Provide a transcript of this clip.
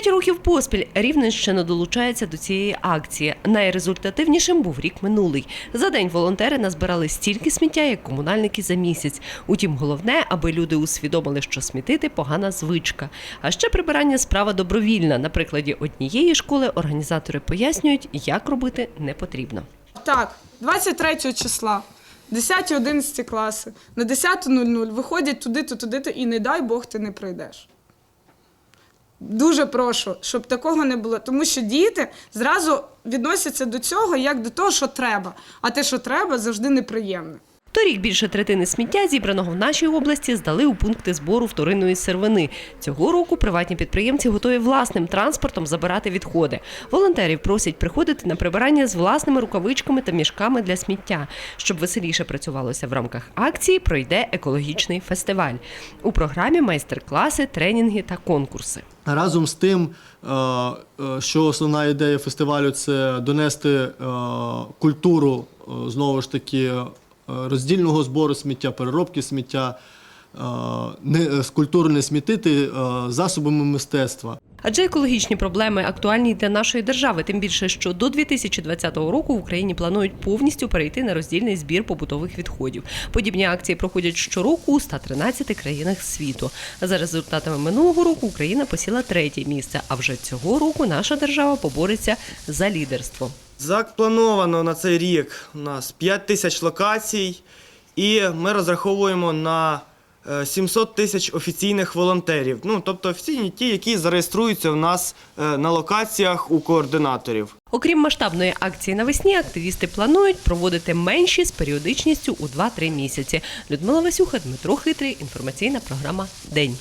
П'ять років поспіль Рівненщина долучається до цієї акції. Найрезультативнішим був рік минулий. За день волонтери назбирали стільки сміття, як комунальники за місяць. Утім, головне, аби люди усвідомили, що смітити погана звичка. А ще прибирання справа добровільна. На прикладі однієї школи організатори пояснюють, як робити не потрібно. Так, 23 числа, 10-11 класи, на 10.00 виходять туди-то, туди-то, і не дай Бог ти не прийдеш. Дуже прошу, щоб такого не було, тому що діти зразу відносяться до цього як до того, що треба. А те, що треба, завжди неприємне. Торік більше третини сміття, зібраного в нашій області, здали у пункти збору вторинної сировини. Цього року приватні підприємці готові власним транспортом забирати відходи. Волонтерів просять приходити на прибирання з власними рукавичками та мішками для сміття. Щоб веселіше працювалося в рамках акції, пройде екологічний фестиваль. У програмі майстер-класи, тренінги та конкурси. Разом з тим, е, е, що основна ідея фестивалю це донести е, культуру знову ж таки роздільного збору сміття, переробки сміття, е, не, е, культуру смітити е, засобами мистецтва. Адже екологічні проблеми актуальні для нашої держави, тим більше, що до 2020 року в Україні планують повністю перейти на роздільний збір побутових відходів. Подібні акції проходять щороку у 113 країнах світу. За результатами минулого року Україна посіла третє місце. А вже цього року наша держава побореться за лідерство. Заплановано на цей рік у нас 5 тисяч локацій, і ми розраховуємо на е, 700 тисяч офіційних волонтерів. Ну, тобто офіційні ті, які зареєструються в нас е, на локаціях у координаторів. Окрім масштабної акції навесні, активісти планують проводити менші з періодичністю у 2-3 місяці. Людмила Васюха, Дмитро Хитрий. Інформаційна програма День.